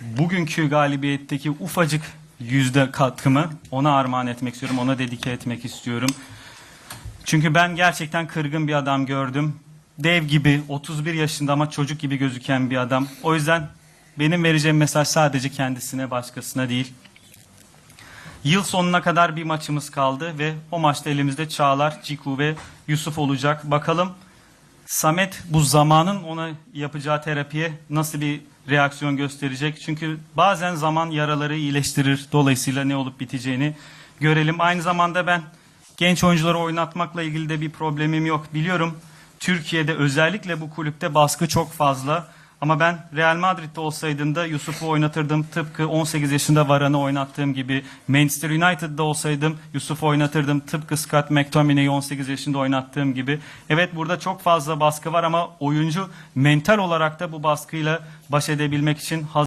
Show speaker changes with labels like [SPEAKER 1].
[SPEAKER 1] bugünkü galibiyetteki ufacık yüzde katkımı ona armağan etmek istiyorum. Ona dedike etmek istiyorum. Çünkü ben gerçekten kırgın bir adam gördüm. Dev gibi 31 yaşında ama çocuk gibi gözüken bir adam. O yüzden benim vereceğim mesaj sadece kendisine başkasına değil. Yıl sonuna kadar bir maçımız kaldı ve o maçta elimizde Çağlar, Ciku ve Yusuf olacak. Bakalım Samet bu zamanın ona yapacağı terapiye nasıl bir reaksiyon gösterecek? Çünkü bazen zaman yaraları iyileştirir. Dolayısıyla ne olup biteceğini görelim. Aynı zamanda ben genç oyuncuları oynatmakla ilgili de bir problemim yok. Biliyorum Türkiye'de özellikle bu kulüpte baskı çok fazla. Ama ben Real Madrid'de olsaydım da Yusuf'u oynatırdım. Tıpkı 18 yaşında Varan'ı oynattığım gibi. Manchester United'da olsaydım Yusuf'u oynatırdım. Tıpkı Scott McTominay'i 18 yaşında oynattığım gibi. Evet burada çok fazla baskı var ama oyuncu mental olarak da bu baskıyla baş edebilmek için hazır.